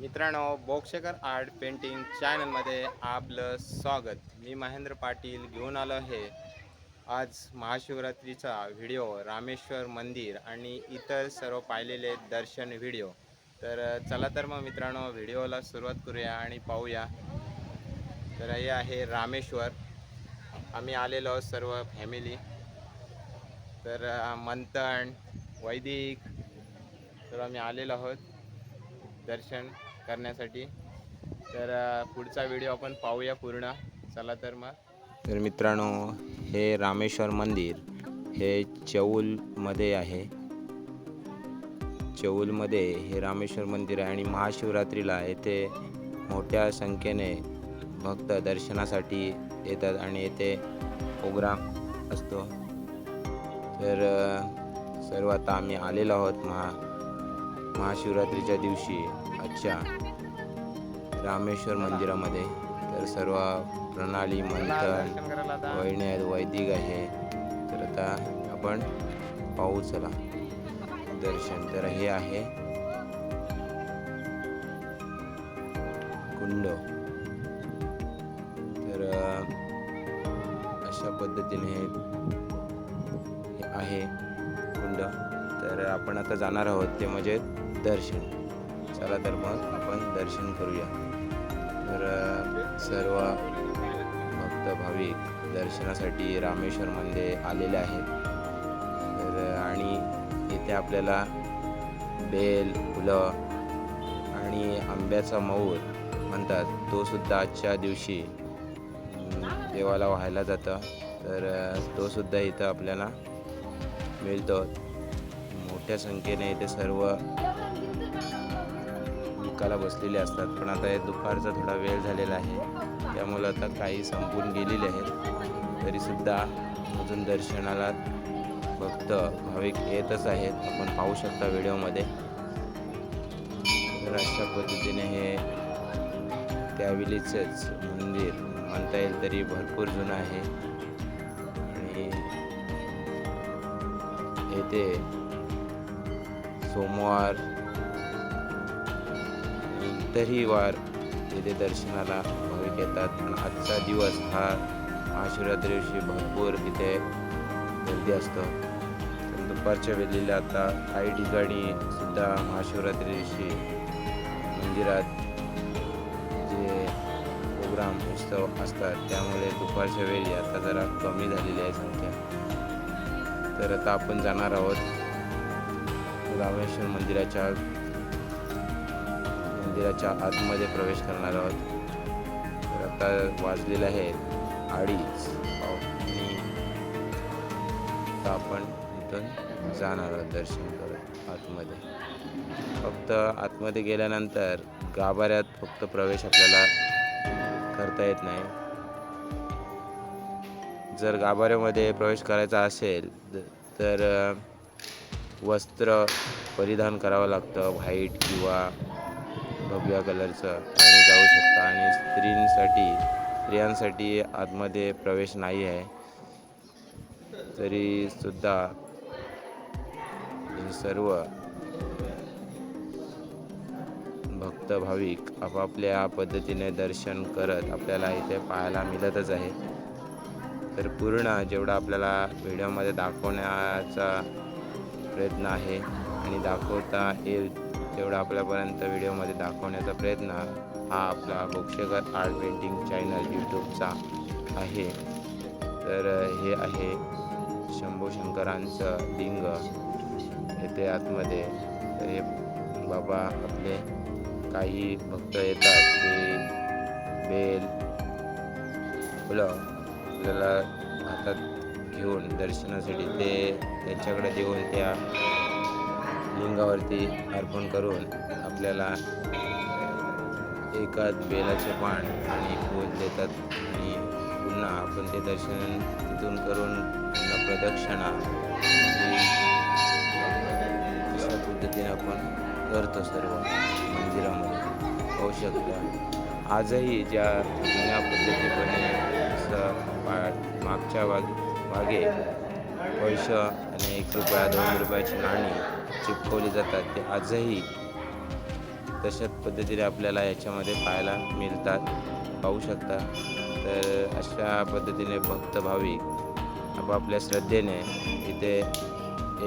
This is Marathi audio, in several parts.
मित्रांनो बोक्षकर आर्ट पेंटिंग चॅनलमध्ये आपलं स्वागत. मी महेंद्र पाटील घेऊन आलो आहे. आज महाशिवरात्रीचा व्हिडिओ रामेश्वर मंदिर आणि इतर सर्व पाहिलेले दर्शन व्हिडिओ. तर चला तर मग मित्रांनो व्हिडिओला सुरुवात करूया आणि पाहूया. तर हे आहे रामेश्वर. आम्ही आलेलो आहोत सर्व फॅमिली तर मंथन वैदिक तर आम्ही आलेलो आहोत दर्शन. करण्यासाठी. तर पुढचा व्हिडिओ आपण पाहूया पूर्ण. चला तर मग. तर मित्रांनो हे रामेश्वर मंदिर हे चौलमध्ये आहे. चौलमध्ये हे रामेश्वर मंदिर आहे आणि महाशिवरात्रीला येथे मोठ्या संख्येने भक्त दर्शनासाठी येतात आणि येथे प्रोग्राम असतो. तर सर्व आता आम्ही आलेलो आहोत महा महाशिवरात्रीच्या दिवशी. आजच्या रामेश्वर मंदिरामध्ये तर सर्व प्रणाली मंथन वहिनी आहेत वैदिक आहे. तर आता आपण पाहू चला. दर्शन तर हे आहे. कुंड. तर अशा पद्धतीने हे आहे कुंड. तर आपण आता जाणार आहोत ते म्हणजे दर्शन. चला तर मग आपण दर्शन करूया. तर सर्व भक्त भाविक दर्शनासाठी रामेश्वरमध्ये आलेले आहेत. तर आणि इथे आपल्याला बेल फुलं आणि आंब्याचा मऊर म्हणतात तो सुद्धा आजच्या दिवशी देवाला व्हायला जातं. तर तो सुद्धा इथं आपल्याला मिळतो. मोठ्या संख्येने इथे सर्व विकायला बसलेले असतात पण आता हे दुपारचा थोडा वेळ झालेला आहे. त्यामुळं आता काही संपून गेलेले आहेत. तरीसुद्धा अजून दर्शनाला भक्त भाविक येतच आहेत. आपण पाहू शकता व्हिडिओमध्ये. तर अशा पद्धतीने हे त्यावेळीचंच मंदिर म्हणता येईल तरी भरपूर जुनं आहे. आणि येथे सोमवार इतरही वार येथे दर्शनाला भाविक येतात. आणि आजचा दिवस हा महाशिवरात्री दिवशी भरपूर इथे गर्दी असतो. दुपारच्या वेळेला आता काही ठिकाणी सुद्धा महाशिवरात्री दिवशी मंदिरात जे प्रोग्राम उत्सव असतात त्यामुळे दुपारच्या वेळी आता जरा कमी झालेली आहे संख्या. तर आता आपण जाणार आहोत रामेश्वर मंदिराच्या मंदिराच्या आतमध्ये प्रवेश करणार आहोत. तर आता वाजलेले आहेत अडीच. आणि आपण इथून जाणार आहोत दर्शन करत आतमध्ये. फक्त आतमध्ये गेल्यानंतर गाभाऱ्यात फक्त प्रवेश आपल्याला करता येत नाही. जर गाभाऱ्यामध्ये प्रवेश करायचा असेल तर वस्त्र परिधान करावं लागतं व्हाईट किंवा भगव्या कलरचं आणि जाऊ शकता. आणि स्त्रींसाठी स्त्रियांसाठी आतमध्ये प्रवेश नाही आहे. तरी सुद्धा हे सर्व भक्त भाविक आपापल्या पद्धतीने दर्शन करत आपल्याला इथे पाहायला मिळतच आहे. तर पूर्ण जेवढा आपल्याला व्हिडिओमध्ये दाखवण्याचा प्रयत्न आहे आणि दाखवता येईल तेवढा आपल्यापर्यंत व्हिडिओमध्ये दाखवण्याचा प्रयत्न हा आपला बोक्षेकर आर्ट पेंटिंग चॅनल यूट्यूबचा आहे. तर हे आहे शंभू शंकरांचं लिंग. येथे आतमध्ये तर हे बाबा आपले काही भक्त येतात. ते बेल फुलं आपल्याला हातात घेऊन दर्शनासाठी ते त्यांच्याकडे देऊन त्या लिंगावरती अर्पण करून आपल्याला एकाच बेलाचे पान आणि फूल देतात. आणि पुन्हा आपण ते दर्शन तिथून करून पुन्हा प्रदक्षिणा अशा पद्धतीने आपण करतो सर्व मंदिरामध्ये. होऊ शकतं. आजही ज्या जुन्या पद्धतीपणे मागच्या वाग मागे पैसे आणि एक रुपया दोन रुपयाची नाणी चिपकवले जातात ते आजही तशाच पद्धतीने आपल्याला याच्यामध्ये पाहायला मिळतात पाहू शकता. तर अशा पद्धतीने भक्त भाविक आपापल्या श्रद्धेने इथे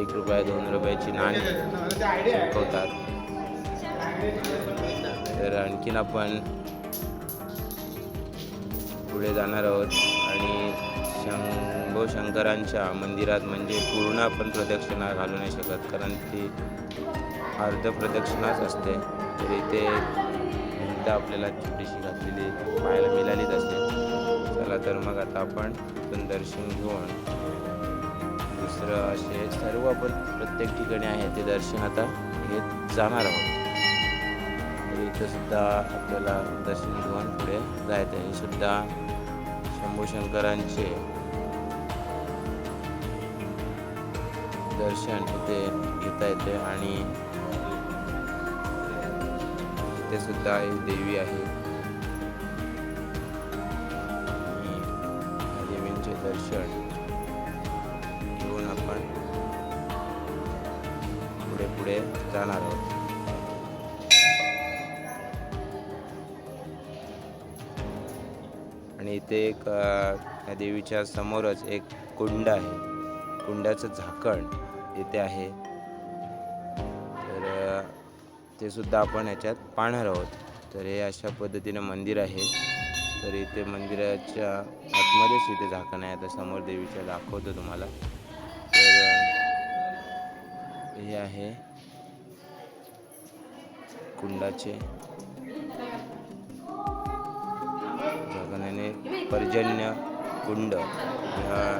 एक रुपया दोन रुपयाची नाणी चुकवतात तर आणखीन आपण पुढे जाणार आहोत आणि शंग शंकरांच्या मंदिरात म्हणजे पूर्ण आपण प्रदक्षिणा घालू नाही शकत कारण ती अर्ध प्रदक्षिणाच असते. तर इथे भिंत आपल्याला छोटीशी घातलेली पाहायला मिळालीच असते. चला तर मग आता आपण दर्शन घेऊन दुसरं असे सर्व आपण प्रत्येक ठिकाणी आहे ते दर्शन आता घेत जाणार आहोत. इथं सुद्धा आपल्याला दर्शन घेऊन पुढे जायचं आहे. सुद्धा शंभू शंकरांचे दर्शन इथे घेता येते आणि इथे सुद्धा एक देवी आहे. देवींचे दर्शन घेऊन आपण पुढे पुढे जाणार आहोत. आणि इथे एक या देवीच्या समोरच एक कुंड आहे. कुंडाचं झाकण. इथे आहे. तर ते सुद्धा आपण याच्यात पाहणार आहोत. तर हे अशा पद्धतीने मंदिर आहे. तर इथे मंदिराच्या आतमध्येच इथे झाकण आहे. आता समोर देवीच्या दाखवतो तुम्हाला. तर हे आहे कुंडाचे झाकणाने पर्जन्य कुंड. ह्या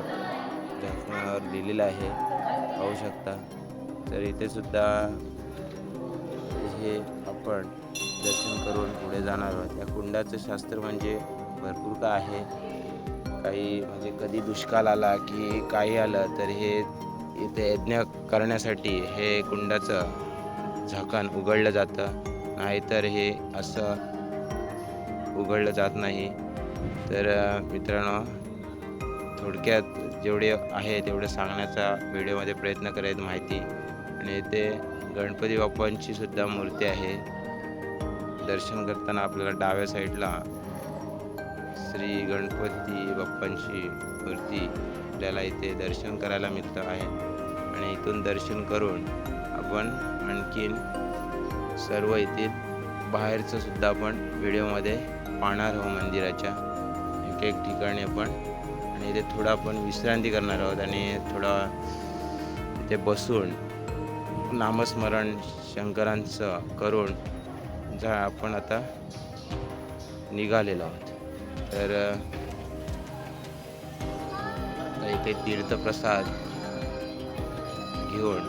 झाकणावर लिहिलेलं आहे. पाहू शकता. तर इथे सुद्धा हे आपण दर्शन करून पुढे जाणार आहोत. या कुंडाचं शास्त्र म्हणजे भरपूर का आहे? काही म्हणजे कधी दुष्काळ आला की काही आलं तर हे इथे यज्ञ करण्यासाठी हे कुंडाचं झाकण उघडलं जातं. नाहीतर हे असं उघडलं जात नाही. तर मित्रांनो थोडक्यात जेवढे आहे तेवढं सांगण्याचा व्हिडिओमध्ये प्रयत्न करायचं माहिती. आणि इथे गणपती बाप्पांची सुद्धा मूर्ती आहे. दर्शन करताना आपल्याला डाव्या साईडला श्री गणपती बाप्पांची मूर्ती आपल्याला इथे दर्शन करायला मिळतं आहे. आणि इथून दर्शन करून आपण आणखीन सर्व येथील बाहेरचं सुद्धा आपण व्हिडिओमध्ये पाहणार आहोत मंदिराच्या. एक एक ठिकाणी आपण आणि इथे थोडं आपण विश्रांती करणार आहोत आणि थोडा इथे बसून नामस्मरण शंकरांचं करून जा आपण आता निघालेलो आहोत. तर इथे तीर्थप्रसाद घेऊन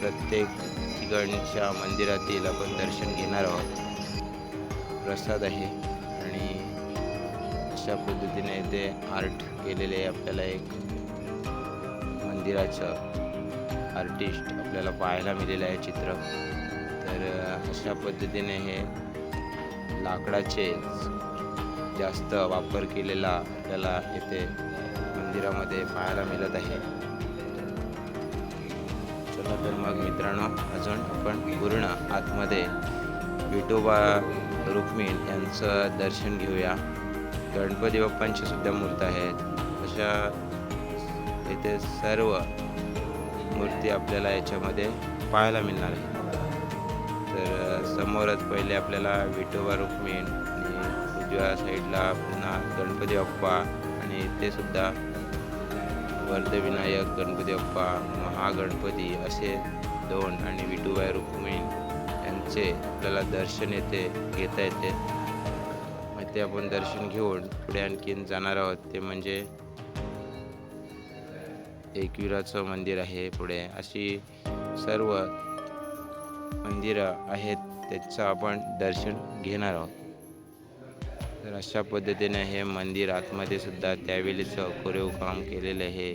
प्रत्येक ठिकाणच्या मंदिरातील आपण दर्शन घेणार आहोत. प्रसाद आहे. अशा पद्धतीने इथे आर्ट केलेले आहे. आपल्याला एक मंदिराचं आर्टिस्ट आपल्याला पाहायला मिळेलं आहे चित्र. तर अशा पद्धतीने हे लाकडाचे जास्त वापर केलेला आपल्याला इथे मंदिरामध्ये पाहायला मिळत आहे. चला तर मग मित्रांनो अजून आपण पूर्ण आतमध्ये विठोबा रुक्मिण यांचं दर्शन घेऊया. गणपती बाप्पांची सुद्धा मूर्त आहेत. अशा इथे सर्व मूर्ती आपल्याला याच्यामध्ये पाहायला मिळणार आहे तर समोरच पहिले आपल्याला विठोबा रुक्मिण आणि उजव्या साईडला पुन्हा गणपती बाप्पा आणि ते सुद्धा वर्धविनायक गणपती बाप्पा महागणपती असे दोन आणि विठुबाई रुक्मिण यांचे आपल्याला दर्शन येते घेता येते. ते आपण दर्शन घेऊन पुढे आणखीन जाणार आहोत. ते म्हणजे एकविराचं मंदिर आहे पुढे. अशी सर्व मंदिरं आहेत त्याचं आपण दर्शन घेणार आहोत. तर अशा पद्धतीने हे मंदिर आतमध्ये सुद्धा त्यावेळीचं कोरीव काम केलेलं हे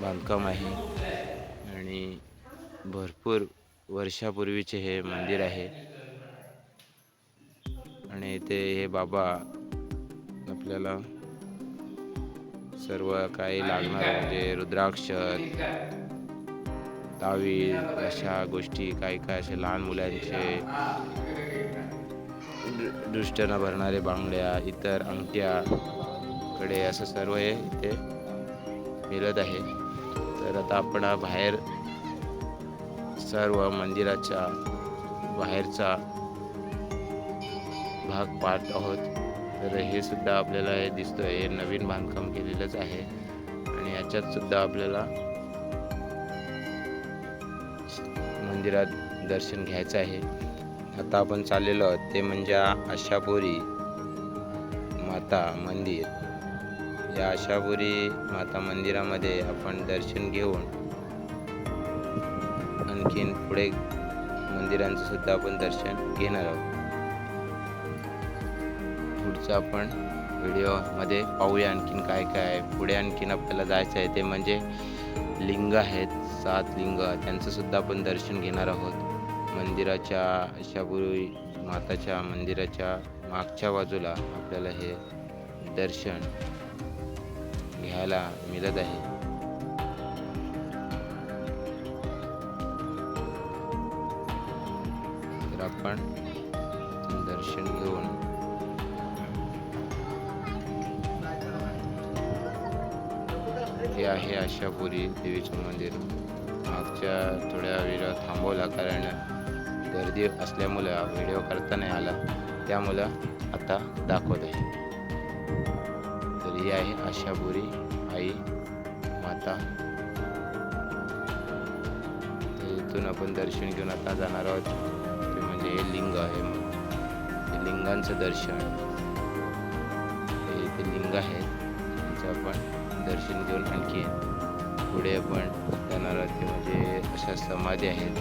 बांधकाम आहे आणि भरपूर वर्षापूर्वीचे हे मंदिर आहे. आणि इथे हे बाबा आपल्याला सर्व काही लागणार म्हणजे रुद्राक्ष तावी अशा गोष्टी काही काय असे लहान मुलांचे. दृ- न भरणारे बांगड्या इतर अंगठ्या कडे असं सर्व हे इथे मिळत आहे. तर आता आपण बाहेर सर्व मंदिराच्या बाहेरचा भाग पाहत आहोत. तर हे सुद्धा आपल्याला हे दिसतंय. हे नवीन बांधकाम केलेलंच आहे. आणि याच्यात सुद्धा आपल्याला मंदिरात दर्शन घ्यायचं आहे. आता आपण चाललेलो आहोत. ते म्हणजे आशापुरी माता मंदिर. या आशापुरी माता मंदिरामध्ये आपण दर्शन घेऊन आणखीन पुढे मंदिरांचं सुद्धा आपण दर्शन घेणार आहोत. पुढचं आपण व्हिडिओमध्ये पाहूया आणखीन काय काय. आहे पुढे आणखीन आपल्याला जायचं आहे ते म्हणजे लिंग आहेत सात लिंग. त्यांचंसुद्धा आपण दर्शन घेणार आहोत. मंदिराच्या अशापूर्वी माताच्या मंदिराच्या मागच्या बाजूला आपल्याला हे दर्शन घ्यायला मिळत आहे. हे आहे आशापुरी देवीचं मंदिर. मागच्या थोड्या व्हिडिओ थांबवला कारण गर्दी असल्यामुळं व्हिडिओ करता नाही आला. त्यामुळं आता दाखवत आहे तर ही आहे आशापुरी आई माता. इथून आपण दर्शन घेऊन आता जाणार आहोत. ते म्हणजे हे लिंग आहे हे लिंगांचं दर्शन. हे इथे लिंग आहेत त्यांचं आपण दर्शन घेऊन आणखी पुढे आपण जाणार आहोत. ते म्हणजे अशा समाधी आहेत.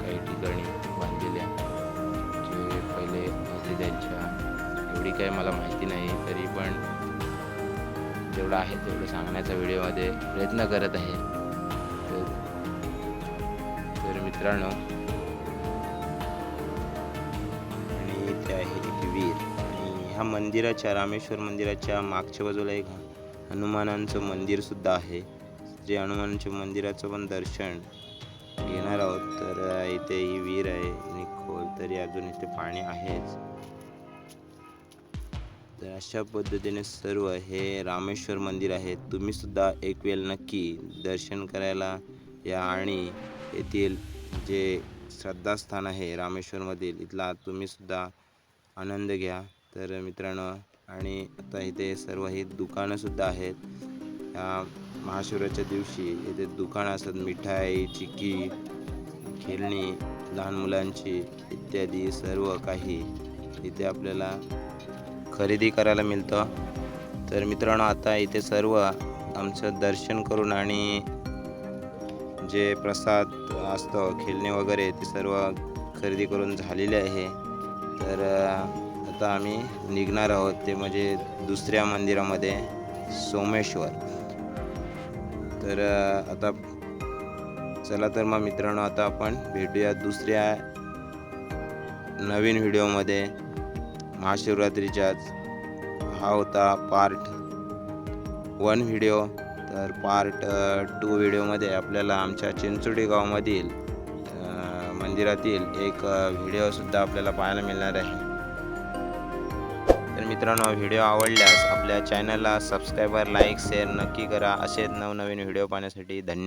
काही ठिकाणी बांधलेल्या जे पहिले होते त्यांच्या. एवढी काही मला माहिती नाही तरी पण जेवढं आहे तेवढं सांगण्याचा व्हिडिओमध्ये प्रयत्न करत आहे. तर तर मित्रांनो आणि ते आहे एक वीर ह्या मंदिराच्या रामेश्वर मंदिराच्या मागच्या बाजूला एक हनुमानांचं मंदिरसुद्धा आहे. जे हनुमानाच्या मंदिराचं पण दर्शन घेणार आहोत. तर इथे ही वीर आहे. आणि खोल तरी अजून इथे पाणी आहेच. तर अशा पद्धतीने सर्व हे रामेश्वर मंदिर आहे. तुम्ही सुद्धा एक वेळ नक्की दर्शन करायला या आणि येथील जे श्रद्धास्थान आहे रामेश्वरमधील इथला तुम्ही सुद्धा आनंद घ्या. तर मित्रांनो आणि आता इथे सर्व ही दुकानंसुद्धा आहेत. या महाशिवराच्या दिवशी इथे दुकानं असतात मिठाई चिक्की खेळणी लहान मुलांची इत्यादी सर्व काही इथे आपल्याला खरेदी करायला मिळतं. तर मित्रांनो आता इथे सर्व आमचं दर्शन करून आणि जे प्रसाद असतं खेळणे वगैरे ते सर्व खरेदी करून झालेले आहे. तर आता आम्ही निघणार आहोत ते म्हणजे दुसऱ्या मंदिरामध्ये सोमेश्वर. तर आता चला तर मग मित्रांनो आता आपण भेटूया दुसऱ्या नवीन व्हिडिओमध्ये. महाशिवरात्रीच्याच हा होता पार्ट वन व्हिडिओ तर पार्ट टू व्हिडिओमध्ये आपल्याला आमच्या चिंचोडी गावामधील मंदिरातील एक व्हिडिओसुद्धा आपल्याला पाहायला मिळणार आहे. मित्रांनो व्हिडिओ आवडल्यास आपल्या चॅनलला सबस्क्राईबर लाईक शेअर नक्की करा. असेच नवनवीन व्हिडिओ पाहण्यासाठी धन्यवाद.